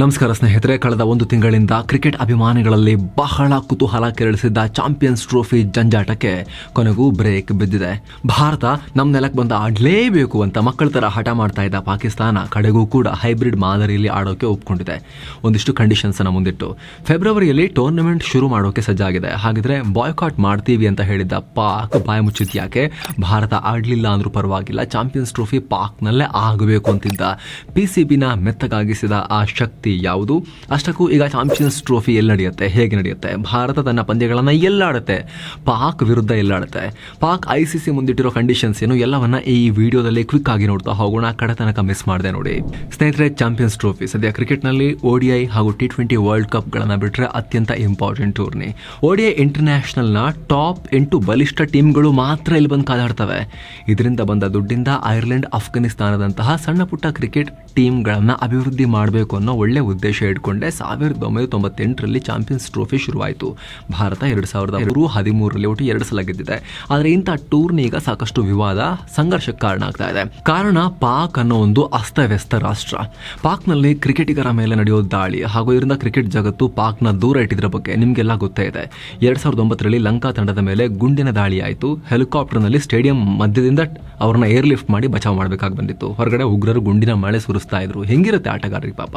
ನಮಸ್ಕಾರ ಸ್ನೇಹಿತರೆ, ಕಳೆದ ಒಂದು ತಿಂಗಳಿಂದ ಕ್ರಿಕೆಟ್ ಅಭಿಮಾನಿಗಳಲ್ಲಿ ಬಹಳ ಕುತೂಹಲ ಕೆರಳಿಸಿದ್ದ ಚಾಂಪಿಯನ್ಸ್ ಟ್ರೋಫಿ ಜಂಜಾಟಕ್ಕೆ ಕೊನೆಗೂ ಬ್ರೇಕ್ ಬಿದ್ದಿದೆ. ಭಾರತ ನಮ್ಮ ನೆಲಕ್ಕೆ ಬಂದ ಆಡಲೇಬೇಕು ಅಂತ ಮಕ್ಕಳ ತರ ಹಠ ಮಾಡ್ತಾ ಇದ್ದ ಪಾಕಿಸ್ತಾನ ಕಡೆಗೂ ಕೂಡ ಹೈಬ್ರಿಡ್ ಮಾದರಿಯಲ್ಲಿ ಆಡೋಕೆ ಒಪ್ಕೊಂಡಿದೆ. ಒಂದಿಷ್ಟು ಕಂಡೀಷನ್ಸ್ ಅನ್ನ ಮುಂದಿಟ್ಟು. ಫೆಬ್ರವರಿಯಲ್ಲಿ ಟೂರ್ನಮೆಂಟ್ ಶುರು ಮಾಡೋಕೆ ಸಜ್ಜಾಗಿದೆ. ಹಾಗಿದ್ರೆ ಬಾಯ್ಕಾಟ್ ಮಾಡ್ತೀವಿ ಅಂತ ಹೇಳಿದ್ದ ಪಾಕ್ ಬಾಯ ಮುಚ್ಚಿದ ಯಾಕೆ? ಭಾರತ ಆಡಲಿಲ್ಲ ಅಂದ್ರೂ ಪರವಾಗಿಲ್ಲ, ಚಾಂಪಿಯನ್ಸ್ ಟ್ರೋಫಿ ಪಾಕ್ನಲ್ಲೇ ಆಗಬೇಕು ಅಂತಿದ್ದ. ಪಿ ಸಿ ಬಿನ ಮೆತ್ತಗಾಗಿಸಿದ ಆ ಶಕ್ತಿ ಯಾವುದು? ಅಷ್ಟಕ್ಕೂ ಈಗ ಚಾಂಪಿಯನ್ಸ್ ಟ್ರೋಫಿ ಎಲ್ಲಿ ನಡೆಯುತ್ತೆ? ಹೇಗೆ ನಡೆಯುತ್ತೆ? ಭಾರತ ತನ್ನ ಪಂದ್ಯಗಳನ್ನು ಎಲ್ಲಾಡುತ್ತೆ. ಪಾಕ್ ವಿರುದ್ಧ ಎಲ್ಲಾಡುತ್ತೆ. ಪಾಕ್ ಐ ಸಿ ಸಿ ಮುಂದಿಟ್ಟಿರೋ ಕಂಡೀಷನ್ಸ್ ಏನು? ಎಲ್ಲವನ್ನ ಈ ವಿಡಿಯೋದಲ್ಲಿ ಕ್ವಿಕ್ ಆಗಿ ನೋಡ್ತಾ ಹೋಗೋಣ. ಕಡೆ ತನಕ ಮಿಸ್ ಮಾಡಿದೆ ನೋಡಿ. ಸ್ನೇಹಿತರೆ, ಚಾಂಪಿಯನ್ಸ್ ಟ್ರೋಫಿ. ಸದ್ಯ ಕ್ರಿಕೆಟ್ನಲ್ಲಿ ಓಡಿಐ ಹಾಗೂ ಟಿ ಟ್ವೆಂಟಿ ವರ್ಲ್ಡ್ ಕಪ್ಗಳನ್ನು ಬಿಟ್ಟರೆ ಅತ್ಯಂತ ಇಂಪಾರ್ಟೆಂಟ್ ಟೂರ್ನಿ. ಓಡಿಐ ಇಂಟರ್ನ್ಯಾಷನಲ್ನ ಟಾಪ್ ಎಂಟು ಬಲಿಷ್ಠ ಟೀಮ್ಗಳು ಮಾತ್ರ ಇಲ್ಲಿ ಬಂದು ಕಾದಾಡ್ತವೆ. ಇದರಿಂದ ಬಂದ ದುಡ್ಡಿಂದ ಐರ್ಲೆಂಡ್ ಅಫ್ಘಾನಿಸ್ತಾನದಂತಹ ಸಣ್ಣ ಪುಟ್ಟ ಕ್ರಿಕೆಟ್ ಟೀಮ್ಗಳನ್ನು ಅಭಿವೃದ್ಧಿ ಮಾಡಬೇಕು ಅನ್ನೋ ಒಳ್ಳೆ ಉದ್ದೇಶ ಇಟ್ಕೊಂಡೆ ಸಾವಿರದ ಒಂಬೈನೂರ ತೊಂಬತ್ತೆಂಟರಲ್ಲಿ ಚಾಂಪಿಯನ್ಸ್ ಟ್ರೋಫಿ ಶುರುವಾಯಿತು. ಭಾರತ ಎರಡು ಸಾವಿರದ ಮೂರು ಹದಿಮೂರರಲ್ಲಿ ಒಟ್ಟು ಎರಡು ಸಲ ಗೆದ್ದಿದೆ. ಆದರೆ ಇಂಥ ಟೂರ್ನಿ ಈಗ ಸಾಕಷ್ಟು ವಿವಾದ, ಸಂಘರ್ಷಕ್ಕೆ ಕಾರಣ ಆಗ್ತಾ ಇದೆ. ಕಾರಣ ಪಾಕ್ ಅನ್ನೋ ಒಂದು ಅಸ್ತವ್ಯಸ್ತ ರಾಷ್ಟ್ರ. ಪಾಕ್ನಲ್ಲಿ ಕ್ರಿಕೆಟಿಗರ ಮೇಲೆ ನಡೆಯೋ ದಾಳಿ ಹಾಗೂ ಇದರಿಂದ ಕ್ರಿಕೆಟ್ ಜಗತ್ತು ಪಾಕ್ನ ದೂರ ಇಟ್ಟಿದ್ರ ಬಗ್ಗೆ ನಿಮಗೆಲ್ಲ ಗೊತ್ತೇ ಇದೆ. ಎರಡು ಸಾವಿರದ ಒಂಬತ್ತರಲ್ಲಿ ಲಂಕಾ ತಂಡದ ಮೇಲೆ ಗುಂಡಿನ ದಾಳಿ ಆಯಿತು. ಹೆಲಿಕಾಪ್ಟರ್ನಲ್ಲಿ ಸ್ಟೇಡಿಯಂ ಮಧ್ಯದಿಂದ ಅವ್ರನ್ನ ಏರ್ ಲಿಫ್ಟ್ ಮಾಡಿ ಬಚಾವ್ ಮಾಡಬೇಕಾಗಿ ಬಂದಿತ್ತು. ಹೊರಗಡೆ ಉಗ್ರರು ಗುಂಡಿನ ಮಳೆ ಸುರಿಸ್ತಾ ಇದ್ರು. ಹೆಂಗಿರುತ್ತೆ ಆಟಗಾರರಿಗೆ ಪಾಪ?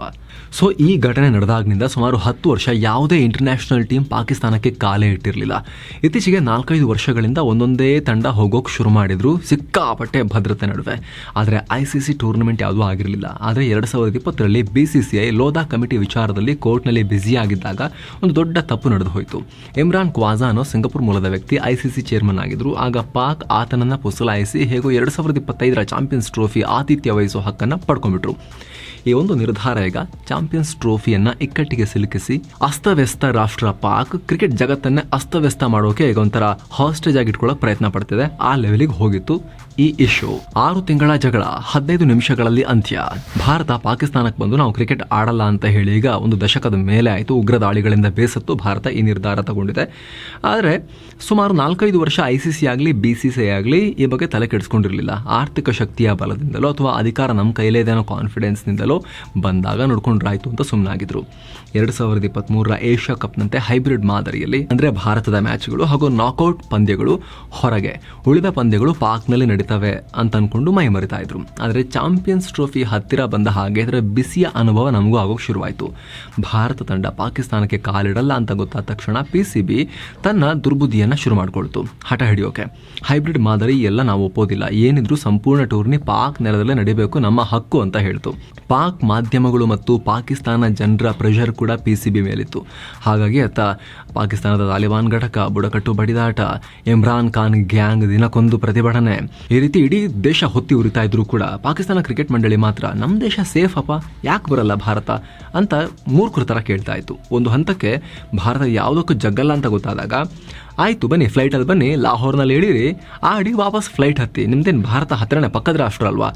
ಸೊ ಈ ಘಟನೆ ನಡೆದಾಗಿನಿಂದ ಸುಮಾರು ಹತ್ತು ವರ್ಷ ಯಾವುದೇ ಇಂಟರ್ನ್ಯಾಷನಲ್ ಟೀಮ್ ಪಾಕಿಸ್ತಾನಕ್ಕೆ ಕಾಲೇ ಇಟ್ಟಿರಲಿಲ್ಲ. ಇತ್ತೀಚೆಗೆ ನಾಲ್ಕೈದು ವರ್ಷಗಳಿಂದ ಒಂದೊಂದೇ ತಂಡ ಹೋಗೋಕೆ ಶುರು ಮಾಡಿದ್ರು. ಸಿಕ್ಕಾಪಟ್ಟೆ ಭದ್ರತೆ ನಡುವೆ. ಆದರೆ ಐ ಸಿ ಸಿ ಟೂರ್ನಮೆಂಟ್ ಯಾವುದೂ ಆಗಿರಲಿಲ್ಲ. ಆದರೆ ಎರಡು ಸಾವಿರದ ಇಪ್ಪತ್ತರಲ್ಲಿ B C C I Lodha committee ವಿಚಾರದಲ್ಲಿ ಕೋರ್ಟ್ನಲ್ಲಿ ಬ್ಯುಸಿಯಾಗಿದ್ದಾಗ ಒಂದು ದೊಡ್ಡ ತಪ್ಪು ನಡೆದು ಹೋಯಿತು. ಇಮ್ರಾನ್ ಕ್ವಾಜಾ ಅನ್ನೋ ಸಿಂಗಪುರ್ ಮೂಲದ ವ್ಯಕ್ತಿ ಐ ಸಿ ಸಿ ಚೇರ್ಮನ್ ಆಗಿದ್ರು. ಆಗ ಪಾಕ್ ಆತನನ್ನ ಪುಸಲಾಯಿಸಿ ಹೇಗೋ ಎರಡು ಸಾವಿರದ ಇಪ್ಪತ್ತೈದರ ಚಾಂಪಿಯನ್ಸ್ ಟ್ರೋಫಿ ಆತಿಥ್ಯ ವಹಿಸೋ ಹಕ್ಕನ್ನು ಪಡ್ಕೊಂಡ್ಬಿಟ್ರು. ಈ ಒಂದು ನಿರ್ಧಾರ ಈಗ ಚಾಂಪಿಯನ್ಸ್ ಟ್ರೋಫಿಯನ್ನ ಇಕ್ಕಟ್ಟಿಗೆ ಸಿಲುಕಿಸಿ ಅಸ್ತವ್ಯಸ್ತ ರಾಷ್ಟ್ರ ಪಾಕ್ ಕ್ರಿಕೆಟ್ ಜಗತ್ತನ್ನೇ ಅಸ್ತವ್ಯಸ್ತ ಮಾಡೋಕೆ ಈಗ ಒಂಥರ ಹಾಸ್ಟೇಜ್ ಆಗಿ ಇಟ್ಕೊಳ್ಳೋಕೆ ಪ್ರಯತ್ನ ಪಡ್ತಿದೆ. ಆ ಲೆವೆಲಿಗೆ ಹೋಗಿತ್ತು. ಈ ಇಶ್ಯೂ ಆರು ತಿಂಗಳ ಜಗಳ ಹದಿನೈದು ನಿಮಿಷಗಳಲ್ಲಿ ಅಂತ್ಯ. ಭಾರತ ಪಾಕಿಸ್ತಾನಕ್ಕೆ ಬಂದು ನಾವು ಕ್ರಿಕೆಟ್ ಆಡಲ್ಲ ಅಂತ ಹೇಳಿ ಈಗ ಒಂದು ದಶಕದ ಮೇಲೆ ಆಯಿತು ಉಗ್ರ ದಾಳಿಗಳಿಂದ ಬೇಸತ್ತು ಭಾರತ ಈ ನಿರ್ಧಾರ ತಗೊಂಡಿದೆ. ಆದರೆ ಸುಮಾರು ನಾಲ್ಕೈದು ವರ್ಷ ಐ ಸಿ ಸಿ ಆಗಲಿ, ಬಿ ಸಿ ಸಿ ಆಗಲಿ ಈ ಬಗ್ಗೆ ತಲೆ ಕೆಡಿಸ್ಕೊಂಡಿರಲಿಲ್ಲ. ಆರ್ಥಿಕ ಶಕ್ತಿಯ ಬಲದಿಂದಲೋ ಅಥವಾ ಅಧಿಕಾರ ನಮ್ಮ ಕೈಲೇ ಇದೆ ಅನ್ನೋ ಕಾನ್ಫಿಡೆನ್ಸ್ನಿಂದಲೋ ಬಂದಾಗ ನೋಡ್ಕೊಂಡ್ರಾಯ್ತು ಅಂತ ಸುಮ್ಮನಾಗಿದ್ರು ಎರಡು ಸಾವಿರದ ಇಪ್ಪತ್ತ್ಮೂರರ ಏಷ್ಯಾ ಕಪ್ನಂತೆ ಹೈಬ್ರಿಡ್ ಮಾದರಿಯಲ್ಲಿ ಅಂದರೆ ಭಾರತದ ಮ್ಯಾಚ್ಗಳು ಹಾಗೂ ನಾಕೌಟ್ ಪಂದ್ಯಗಳು ಹೊರಗೆ ಉಳಿದ ಪಂದ್ಯಗಳು ಪಾಕ್ನಲ್ಲಿ ನಡೀತವೆ ಅಂತ ಅನ್ಕೊಂಡು ಮೈ ಮರಿತಾ ಇದ್ರು. ಆದರೆ ಚಾಂಪಿಯನ್ಸ್ ಟ್ರೋಫಿ ಹತ್ತಿರ ಬಂದ ಹಾಗೆ ಇದರ ಬಿಸಿಯ ಅನುಭವ ನಮಗೂ ಆಗೋಕೆ ಶುರುವಾಯಿತು. ಭಾರತ ತಂಡ ಪಾಕಿಸ್ತಾನಕ್ಕೆ ಕಾಲಿಡಲ್ಲ ಅಂತ ಗೊತ್ತಾದ ತಕ್ಷಣ ಪಿ ಸಿ ಬಿ ತನ್ನ ದುರ್ಬುದ್ಧಿಯನ್ನು ಶುರು ಮಾಡಿಕೊಳ್ತು. ಹಠ ಹಿಡಿಯೋಕೆ. ಹೈಬ್ರಿಡ್ ಮಾದರಿ ಎಲ್ಲ ನಾವು ಒಪ್ಪೋದಿಲ್ಲ. ಏನಿದ್ರು ಸಂಪೂರ್ಣ ಟೂರ್ನಿ ಪಾಕ್ ನೆಲದಲ್ಲೇ ನಡೀಬೇಕು, ನಮ್ಮ ಹಕ್ಕು ಅಂತ ಹೇಳ್ತು. ಪಾಕ್ ಮಾಧ್ಯಮಗಳು ಮತ್ತು ಪಾಕಿಸ್ತಾನ ಜನರ ಪ್ರೆಷರ್ ಕೂಡ ಪಿ ಸಿ ಬಿ ಮೇಲಿತ್ತು. ಹಾಗಾಗಿ ಅತ್ತ ಪಾಕಿಸ್ತಾನದ ತಾಲಿಬಾನ್ ಘಟಕ ಬುಡಕಟ್ಟು ಬಡಿದಾಟ, ಇಮ್ರಾನ್ ಖಾನ್ ಗ್ಯಾಂಗ್ ದಿನಕ್ಕೊಂದು ಪ್ರತಿಭಟನೆ ರೀತಿ ಇಡೀ ದೇಶ ಹೊತ್ತಿ ಉರಿತಾ ಇದ್ರು ಕೂಡ ಪಾಕಿಸ್ತಾನ ಕ್ರಿಕೆಟ್ ಮಂಡಳಿ ಮಾತ್ರ ನಮ್ಮ ದೇಶ ಸೇಫ್ ಅಪ್ಪ, ಯಾಕೆ ಬರಲ್ಲ ಭಾರತ ಅಂತ ಮೂರ್ಖರ ಥರ ಕೇಳ್ತಾ ಇತ್ತು. ಒಂದು ಹಂತಕ್ಕೆ ಭಾರತ ಯಾವುದಕ್ಕೂ ಜಗ್ಗಲ್ಲ ಅಂತ ಗೊತ್ತಾದಾಗ ಆಯಿತು ಬನ್ನಿ ಫ್ಲೈಟಲ್ಲಿ ಬನ್ನಿ, ಲಾಹೋರ್ನಲ್ಲಿ ಇಳಿರಿ ಆಡಿ ವಾಪಸ್ ಫ್ಲೈಟ್ ಹತ್ತಿ. ನಿಮ್ದೇನು ಭಾರತ ಹತ್ತಿರನೇ ಪಕ್ಕದ ರಾಷ್ಟ್ರ ಅಲ್ವಾ?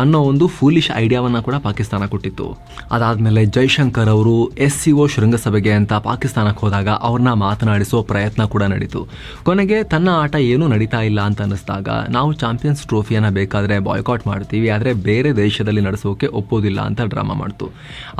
ಅನ್ನೋ ಒಂದು ಫೂಲಿಶ್ ಐಡಿಯಾವನ್ನು ಕೂಡ ಪಾಕಿಸ್ತಾನ ಕೊಟ್ಟಿತ್ತು. ಅದಾದಮೇಲೆ ಜೈಶಂಕರ್ ಅವರು ಎಸ್ ಸಿ ಒ ಶೃಂಗಸಭೆಗೆ ಅಂತ ಪಾಕಿಸ್ತಾನಕ್ಕೆ ಹೋದಾಗ ಅವ್ರನ್ನ ಮಾತನಾಡಿಸೋ ಪ್ರಯತ್ನ ಕೂಡ ನಡೀತು. ಕೊನೆಗೆ ತನ್ನ ಆಟ ಏನೂ ನಡೀತಾ ಇಲ್ಲ ಅಂತ ಅನ್ನಿಸ್ದಾಗ, ನಾವು ಚಾಂಪಿಯನ್ಸ್ ಟ್ರೋಫಿಯನ್ನು ಬೇಕಾದರೆ ಬಾಯ್ಕಾಟ್ ಮಾಡ್ತೀವಿ, ಆದರೆ ಬೇರೆ ದೇಶದಲ್ಲಿ ನಡೆಸೋಕೆ ಒಪ್ಪೋದಿಲ್ಲ ಅಂತ ಡ್ರಾಮಾ ಮಾಡ್ತು.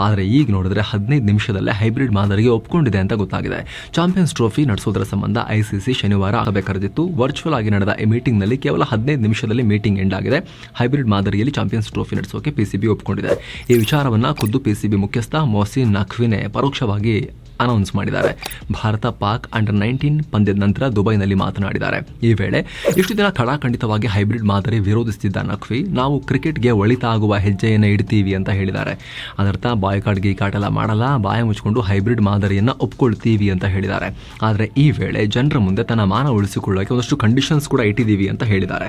ಆದರೆ ಈಗ ನೋಡಿದ್ರೆ ಹದಿನೈದು ನಿಮಿಷದಲ್ಲೇ ಹೈಬ್ರಿಡ್ ಮಾದರಿಗೆ ಒಪ್ಕೊಂಡಿದೆ ಅಂತ ಗೊತ್ತಾಗಿದೆ. ಚಾಂಪಿಯನ್ಸ್ ಟ್ರೋಫಿ ನಡೆಸೋದರ ಸಂಬಂಧ ಐ ಸಿ ಶನಿವಾರ ಶನಿವಾರ ಕರೆದಿತ್ತು. ವರ್ಚುವಲ್ ಆಗಿ ನಡೆದ ಈ ಮೀಟಿಂಗ್ನಲ್ಲಿ ಕೇವಲ ಹದಿನೈದು ನಿಮಿಷದಲ್ಲಿ ಮೀಟಿಂಗ್ ಎಂಡ್ ಆಗಿದೆ. ಹೈಬ್ರಿಡ್ ಮಾದರಿಯಲ್ಲಿ ಚಾಂಪಿಯನ್ಸ್ ಟ್ರೋಫಿ ನಡೆಸೋಕೆ ಪಿಸಿಬಿ ಒಪ್ಪಿಕೊಂಡಿದೆ ಈ ವಿಚಾರವನ್ನ ಖುದ್ದು ಪಿಸಿಬಿ ಮುಖ್ಯಸ್ಥ ಮೊಹಸಿನ್ ನಖ್ವಿನೆ ಪರೋಕ್ಷವಾಗಿ ಅನೌನ್ಸ್ ಮಾಡಿದ್ದಾರೆ. ಭಾರತ ಪಾಕ್ ಅಂಡರ್ ನೈನ್ಟೀನ್ ಪಂದ್ಯದ ನಂತರ ದುಬೈನಲ್ಲಿ ಮಾತನಾಡಿದ್ದಾರೆ. ಈ ವೇಳೆ ಇಷ್ಟು ದಿನ ಖಡಾಖಂಡಿತವಾಗಿ ಹೈಬ್ರಿಡ್ ಮಾದರಿ ವಿರೋಧಿಸುತ್ತಿದ್ದ ನಖ್ವಿ, ನಾವು ಕ್ರಿಕೆಟ್ಗೆ ಒಳಿತಾಗುವ ಹೆಜ್ಜೆಯನ್ನು ಇಡ್ತೀವಿ ಅಂತ ಹೇಳಿದ್ದಾರೆ. ಅದರ್ಥ ಬಾಯ್ಕಾಟ್ ಗೀಕಾಟ್ ಎಲ್ಲ ಮಾಡಲ್ಲ, ಬಾಯ ಮುಚ್ಕೊಂಡು ಹೈಬ್ರಿಡ್ ಮಾದರಿಯನ್ನು ಒಪ್ಕೊಳ್ತೀವಿ ಅಂತ ಹೇಳಿದ್ದಾರೆ. ಆದರೆ ಈ ವೇಳೆ ಜನರ ಮುಂದೆ ತನ್ನ ಮಾನ ಉಳಿಸಿಕೊಳ್ಳೋಕೆ ಒಂದಷ್ಟು ಕಂಡೀಷನ್ಸ್ ಕೂಡ ಇಟ್ಟಿದ್ದೀವಿ ಅಂತ ಹೇಳಿದ್ದಾರೆ.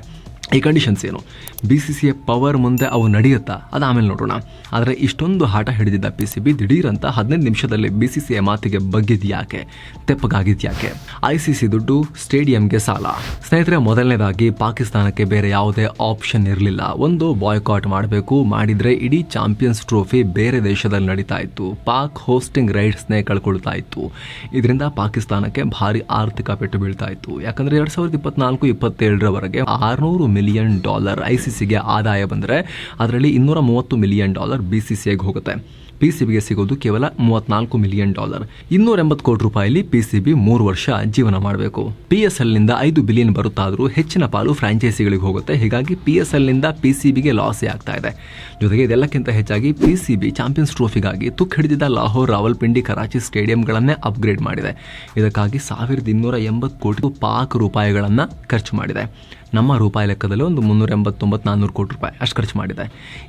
ಈ ಕಂಡೀಷನ್ಸ್ ಏನು? ಬಿ ಸಿ ಸಿ ಎ ಪವರ್ ಮುಂದೆ ಅವು ನಡೆಯುತ್ತಾ? ಅದು ಆಮೇಲೆ ನೋಡೋಣ. ಆದರೆ ಇಷ್ಟೊಂದು ಆಟ ಹಿಡಿದಿದ್ದ ಪಿ ಸಿ ಬಿ ದಿಢೀರಂತ ಹದಿನೈದು ನಿಮಿಷದಲ್ಲಿ ಬಿ ಸಿ ಸಿ ಎ ಮಾತಿಗೆ ಬಗ್ಗಿದ್ ಯಾಕೆ ತೆಪ್ಪಗಾಗಿದ್ದು ಯಾಕೆ ಐ ಸಿ ಸಿ ದುಡ್ಡು ಸ್ಟೇಡಿಯಂಗೆ ಸಾಲ. ಸ್ನೇಹಿತರೆ, ಮೊದಲನೇದಾಗಿ ಪಾಕಿಸ್ತಾನಕ್ಕೆ ಬೇರೆ ಯಾವುದೇ ಆಪ್ಷನ್ ಇರಲಿಲ್ಲ. ಒಂದು ಬಾಯ್ಕಾಟ್ ಮಾಡಬೇಕು, ಮಾಡಿದರೆ ಇಡೀ ಚಾಂಪಿಯನ್ಸ್ ಟ್ರೋಫಿ ಬೇರೆ ದೇಶದಲ್ಲಿ ನಡೀತಾ ಇತ್ತು. ಪಾಕ್ ಹೋಸ್ಟಿಂಗ್ ರೈಟ್ಸ್ನೇ ಕಳ್ಕೊಳ್ತಾ ಇತ್ತು. ಇದರಿಂದ ಪಾಕಿಸ್ತಾನಕ್ಕೆ ಭಾರಿ ಆರ್ಥಿಕ ಪೆಟ್ಟು ಬೀಳ್ತಾ ಇತ್ತು. ಯಾಕಂದರೆ ಎರಡು ಸಾವಿರದ ಇಪ್ಪತ್ನಾಲ್ಕು, ಇಪ್ಪತ್ತೇಳರವರೆಗೆ ಆರುನೂರು ಮಿಲಿಯನ್ ಡಾಲರ್ ಐ ಸಿ ಸಿಗೆ ಆದಾಯ ಬಂದರೆ ಅದರಲ್ಲಿ ಇನ್ನೂರ ಮೂವತ್ತು million dollar B C C ಹೋಗುತ್ತೆ. ಪಿ ಸಿ ಬಿಗೆ ಸಿಗೋದು ಕೇವಲ ಮೂವತ್ನಾಲ್ಕು ಮಿಲಿಯನ್ ಡಾಲರ್ ಇನ್ನೂರ ಎಂಬತ್ತು ಕೋಟಿ ರೂಪಾಯಿಲಿ ಪಿ ಸಿ ಬಿ ಮೂರು ವರ್ಷ ಜೀವನ ಮಾಡಬೇಕು. ಪಿ ಎಸ್ ಎಲ್ನಿಂದ ಐದು ಬಿಲಿಯನ್ ಬರುತ್ತಾದರೂ ಹೆಚ್ಚಿನ ಪಾಲು ಫ್ರಾಂಚೈಸಿಗಳಿಗೆ ಹೋಗುತ್ತೆ. ಹೀಗಾಗಿ ಪಿ ಎಸ್ ಎಲ್ನಿಂದ ಪಿ ಸಿ ಬಿಗೆ ಲಾಸ್ ಆಗ್ತಾ ಇದೆ. ಜೊತೆಗೆ ಇದೆಲ್ಲಕ್ಕಿಂತ ಹೆಚ್ಚಾಗಿ ಪಿ ಸಿ ಬಿ ಚಾಂಪಿಯನ್ಸ್ ಟ್ರೋಫಿಗಾಗಿ ತುಕ್ ಹಿಡಿದಿದ್ದ ಲಾಹೋರ್ ರಾವಲ್ಪಿಂಡಿ ಕರಾಚಿ ಸ್ಟೇಡಿಯಂಗಳನ್ನೇ ಅಪ್ಗ್ರೇಡ್ ಮಾಡಿದೆ. ಇದಕ್ಕಾಗಿ ಸಾವಿರದ ಇನ್ನೂರ ಎಂಬತ್ತು ಕೋಟಿ ಪಾಕ್ ರೂಪಾಯಿಗಳನ್ನು ಖರ್ಚು ಮಾಡಿದೆ. ನಮ್ಮ ರೂಪಾಯಿ ಲೆಕ್ಕದಲ್ಲಿ ಒಂದು ಮುನ್ನೂರ ಎಂಬತ್ತೊಂಬತ್ತು ನಾನ್ನೂರು ಕೋಟಿ ರೂಪಾಯಿ ಅಷ್ಟು ಖರ್ಚು ಮಾಡಿದೆ.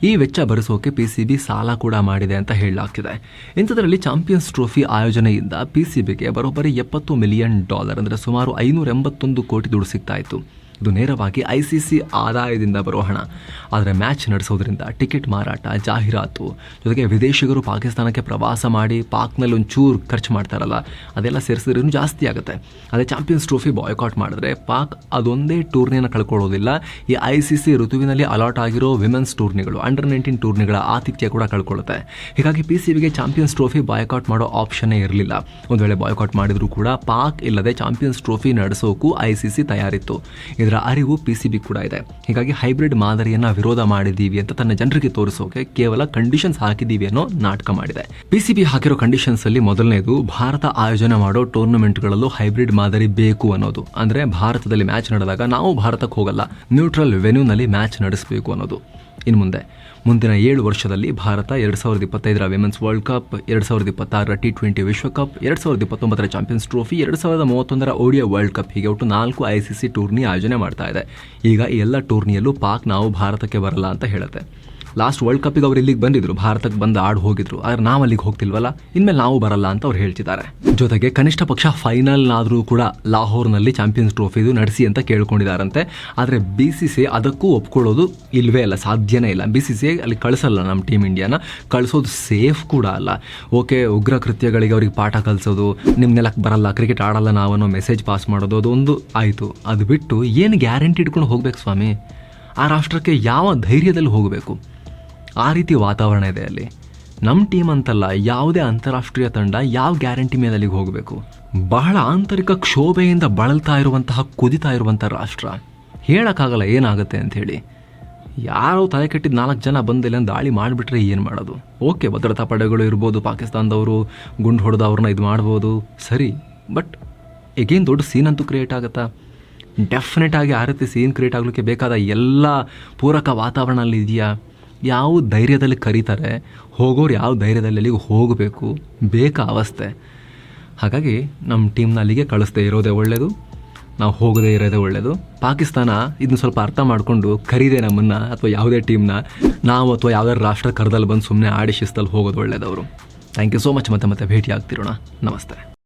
ಈ ವೆಚ್ಚ ಭರಿಸೋಕೆ ಪಿ ಸಿ ಬಿ ಸಾಲ ಕೂಡ ಮಾಡಿದೆ ಅಂತ ಹೇಳಲಾಗ್ತಿದೆ. ಇಂಥದ್ರಲ್ಲಿ ಚಾಂಪಿಯನ್ಸ್ ಟ್ರೋಫಿ ಆಯೋಜನೆಯಿಂದ ಪಿ ಸಿ ಬಿಗೆ ಬರೋಬ್ಬರಿ ಎಪ್ಪತ್ತು ಮಿಲಿಯನ್ ಡಾಲರ್ ಅಂದರೆ ಸುಮಾರು ಐನೂರ ಎಂಬತ್ತೊಂದು ಕೋಟಿ ದುಡ್ಡು ಸಿಗ್ತಾ ಇತ್ತು. ಇದು ನೇರವಾಗಿ ಐ ಸಿ ಸಿ ಆದಾಯದಿಂದ ಬರೋ ಹಣ. ಆದರೆ ಮ್ಯಾಚ್ ನಡೆಸೋದ್ರಿಂದ ಟಿಕೆಟ್ ಮಾರಾಟ, ಜಾಹೀರಾತು ಜೊತೆಗೆ ವಿದೇಶಿಗರು ಪಾಕಿಸ್ತಾನಕ್ಕೆ ಪ್ರವಾಸ ಮಾಡಿ ಪಾಕ್ನಲ್ಲಿ ಒಂಚೂರು ಖರ್ಚು ಮಾಡ್ತಾರಲ್ಲ ಅದೆಲ್ಲ ಸೇರಿಸಿದ್ರೂ ಜಾಸ್ತಿ ಆಗುತ್ತೆ. ಅದೇ ಚಾಂಪಿಯನ್ಸ್ ಟ್ರೋಫಿ ಬಾಯ್ಕಾಟ್ ಮಾಡಿದ್ರೆ ಪಾಕ್ ಅದೊಂದೇ ಟೂರ್ನಿಯನ್ನು ಕಳ್ಕೊಳ್ಳೋದಿಲ್ಲ. ಈ ಐ ಸಿ ಸಿ ಋತುವಿನಲ್ಲಿ ಅಲಾಟ್ ಆಗಿರೋ ವಿಮೆನ್ಸ್ ಟೂರ್ನಿಗಳು, ಅಂಡರ್ ನೈನ್ಟೀನ್ ಟೂರ್ನಿಗಳ ಆತಿಥ್ಯ ಕೂಡ ಕಳ್ಕೊಳ್ಳುತ್ತೆ. ಹೀಗಾಗಿ ಪಿ ಸಿ ಬಿಗೆ ಚಾಂಪಿಯನ್ಸ್ ಟ್ರೋಫಿ ಬಾಯ್ಕಾಟ್ ಮಾಡೋ ಆಪ್ಷನ್ನೇ ಇರಲಿಲ್ಲ. ಒಂದು ವೇಳೆ ಬಾಯ್ಕಾಟ್ ಮಾಡಿದರೂ ಕೂಡ ಪಾಕ್ ಇಲ್ಲದೆ ಚಾಂಪಿಯನ್ಸ್ ಟ್ರೋಫಿ ನಡೆಸೋಕು ಐ ಸಿ ಸಿ ತಯಾರಿತ್ತು. ಇದರ ಅರಿವು ಪಿ ಸಿ ಬಿ ಕೂಡ ಇದೆ. ಹೀಗಾಗಿ ಹೈಬ್ರಿಡ್ ಮಾದರಿಯನ್ನ ವಿರೋಧ ಮಾಡಿದ್ದೀವಿ ಅಂತ ತನ್ನ ಜನರಿಗೆ ತೋರಿಸೋಕೆ ಕೇವಲ ಕಂಡೀಷನ್ಸ್ ಹಾಕಿದ್ದೀವಿ ಅನ್ನೋ ನಾಟಕ ಮಾಡಿದೆ. ಪಿ ಸಿ ಬಿ ಹಾಕಿರೋ ಕಂಡೀಷನ್ಸ್ ಅಲ್ಲಿ ಮೊದಲನೇದು ಭಾರತ ಆಯೋಜನೆ ಮಾಡೋ ಟೂರ್ನಮೆಂಟ್ಗಳಲ್ಲೂ ಹೈಬ್ರಿಡ್ ಮಾದರಿ ಬೇಕು ಅನ್ನೋದು. ಅಂದ್ರೆ ಭಾರತದಲ್ಲಿ ಮ್ಯಾಚ್ ನಡೆದಾಗ ನಾವು ಭಾರತಕ್ಕೆ ಹೋಗಲ್ಲ ನ್ಯೂಟ್ರಲ್ ವೆನ್ಯೂನಲ್ಲಿ ಮ್ಯಾಚ್ ನಡೆಸಬೇಕು ಅನ್ನೋದು. ಇನ್ನು ಮುಂದೆ. ಮುಂದಿನ ಏಳು ವರ್ಷದಲ್ಲಿ ಭಾರತ ಎರಡು ಸಾವಿರದ ಇಪ್ಪತ್ತೈದರ ವಿಮೆನ್ಸ್ ವರ್ಲ್ಡ್ ಕಪ್ ಎರಡು ಸಾವಿರದ ಇಪ್ಪತ್ತಾರರ ಟಿ ಟ್ವೆಂಟಿ ವಿಶ್ವಕಪ್ ಎರಡು ಸಾವಿರದ ಇಪ್ಪತ್ತೊಂಬತ್ತರ ಚಾಂಪಿಯನ್ಸ್ ಟ್ರೋಫಿ ಎರಡು ಸಾವಿರದ ಮೂವತ್ತೊಂದರ ಓಡಿಯಾ ವರ್ಲ್ಡ್ ಕಪ್ ಹೀಗೆ ಒಟ್ಟು ನಾಲ್ಕು ಐ ಸಿ ಸಿ ಟೂರ್ನಿ ಆಯೋಜನೆ ಮಾಡ್ತಾ ಇದೆ. ಈಗ ಈ ಎಲ್ಲ ಟೂರ್ನಿಯಲ್ಲೂ ಪಾಕ್ ನಾವು ಭಾರತಕ್ಕೆ ಬರಲ್ಲ ಅಂತ ಹೇಳುತ್ತೆ. ಲಾಸ್ಟ್ ವರ್ಲ್ಡ್ ಕಪ್ಪಿಗೆ ಅವ್ರು ಇಲ್ಲಿಗೆ ಬಂದಿದ್ರು, ಭಾರತಕ್ಕೆ ಬಂದು ಆಡ್ ಹೋಗಿದ್ರು. ಆದ್ರೆ ನಾವು ಅಲ್ಲಿಗೆ ಹೋಗ್ತಿಲ್ವಲ್ಲ? ಇನ್ಮೇಲೆ ನಾವು ಬರಲ್ಲ ಅಂತ ಅವ್ರು ಹೇಳ್ತಿದ್ದಾರೆ. ಜೊತೆಗೆ ಕನಿಷ್ಠ ಪಕ್ಷ ಫೈನಲ್ ಆದರೂ ಕೂಡ ಲಾಹೋರ್ನಲ್ಲಿ ಚಾಂಪಿಯನ್ಸ್ ಟ್ರೋಫಿದು ನಡೆಸಿ ಅಂತ ಕೇಳ್ಕೊಂಡಿದ್ದಾರಂತೆ. ಆದರೆ ಬಿ ಸಿ ಸಿ ಅದಕ್ಕೂ ಒಪ್ಕೊಳ್ಳೋದು ಇಲ್ವೇ ಇಲ್ಲ ಸಾಧ್ಯನೇ ಇಲ್ಲ. ಬಿ ಸಿ ಸಿ ಅಲ್ಲಿ ಕಳಿಸಲ್ಲ ನಮ್ಮ ಟೀಮ್ ಇಂಡಿಯಾನ ಕಳಿಸೋದು ಸೇಫ್ ಕೂಡ ಅಲ್ಲ. ಓಕೆ, ಉಗ್ರ ಕೃತ್ಯಗಳಿಗೆ ಅವ್ರಿಗೆ ಪಾಠ ಕಲಿಸೋದು ನಿಮ್ಮ ನೆಲಕ್ಕೆ ಬರಲ್ಲ ಕ್ರಿಕೆಟ್ ಆಡಲ್ಲ ನಾವು ಅನ್ನೋ ಮೆಸೇಜ್ ಪಾಸ್ ಮಾಡೋದು, ಅದೊಂದು ಆಯಿತು. ಅದು ಬಿಟ್ಟು ಏನು ಗ್ಯಾರಂಟಿ ಇಟ್ಕೊಂಡು ಹೋಗ್ಬೇಕು ಸ್ವಾಮಿ? ಆ ರಾಷ್ಟ್ರಕ್ಕೆ ಯಾವ ಧೈರ್ಯದಲ್ಲಿ ಹೋಗಬೇಕು? ಆ ರೀತಿ ವಾತಾವರಣ ಇದೆ ಅಲ್ಲಿ. ನಮ್ಮ ಟೀಮ್ ಅಂತಲ್ಲ ಯಾವುದೇ ಅಂತಾರಾಷ್ಟ್ರೀಯ ತಂಡ ಯಾವ ಗ್ಯಾರಂಟಿ ಮೇಲೆ ಅಲ್ಲಿಗೆ ಹೋಗಬೇಕು? ಬಹಳ ಆಂತರಿಕ ಕ್ಷೋಭೆಯಿಂದ ಬಳಲ್ತಾ ಇರುವಂತಹ, ಕುದಿತಾ ಇರುವಂಥ ರಾಷ್ಟ್ರ. ಹೇಳೋಕ್ಕಾಗಲ್ಲ ಏನಾಗುತ್ತೆ ಅಂತ ಹೇಳಿ. ಯಾರೋ ತಲೆ ಕೆಟ್ಟಿದ್ದು ನಾಲ್ಕು ಜನ ಬಂದಿಲ್ಲ ದಾಳಿ ಮಾಡಿಬಿಟ್ರೆ ಏನು ಮಾಡೋದು? ಓಕೆ, ಭದ್ರತಾ ಪಡೆಗಳು ಇರ್ಬೋದು, ಪಾಕಿಸ್ತಾನದವರು ಗುಂಡು ಹೊಡೆದು ಅವ್ರನ್ನ ಇದು ಮಾಡ್ಬೋದು. ಸರಿ, ಬಟ್ ಎಗೇನ್ ದೊಡ್ಡ ಸೀನ್ ಅಂತೂ ಕ್ರಿಯೇಟ್ ಆಗುತ್ತಾ? ಡೆಫಿನೆಟ್ ಆಗಿ ಆ ರೀತಿ ಸೀನ್ ಕ್ರಿಯೇಟ್ ಆಗಲಿಕ್ಕೆ ಬೇಕಾದ ಎಲ್ಲ ಪೂರಕ ವಾತಾವರಣ ಅಲ್ಲಿ ಇದೆಯಾ? ಯಾವ ಧೈರ್ಯದಲ್ಲಿ ಕರೀತಾರೆ, ಹೋಗೋರು ಯಾವ ಧೈರ್ಯದಲ್ಲಿ ಅಲ್ಲಿಗೆ ಹೋಗಬೇಕು ಬೇಕಾ ಅವಸ್ಥೆ. ಹಾಗಾಗಿ ನಮ್ಮ ಟೀಮ್ನ ಅಲ್ಲಿಗೆ ಕಳಿಸ್ದೇ ಇರೋದೇ ಒಳ್ಳೆಯದು ನಾವು ಹೋಗದೇ ಇರೋದೇ ಒಳ್ಳೆಯದು ಪಾಕಿಸ್ತಾನ ಇದನ್ನ ಸ್ವಲ್ಪ ಅರ್ಥ ಮಾಡಿಕೊಂಡು ಕರೀದೆ ನಮ್ಮನ್ನು ಅಥವಾ ಯಾವುದೇ ಟೀಮ್ನ, ನಾವು ಅಥವಾ ಯಾವುದಾದ್ರು ರಾಷ್ಟ್ರ ಕರ್ದಲ್ಲಿ ಬಂದು ಸುಮ್ಮನೆ ಆಡಿ ಶಿಸ್ತಲ್ಲಿ ಹೋಗೋದು ಒಳ್ಳೆಯದವರು ಥ್ಯಾಂಕ್ ಯು ಸೋ ಮಚ್ ಮತ್ತೆ ಮತ್ತೆ ಭೇಟಿ ಆಗ್ತಿರೋಣ ನಮಸ್ತೆ.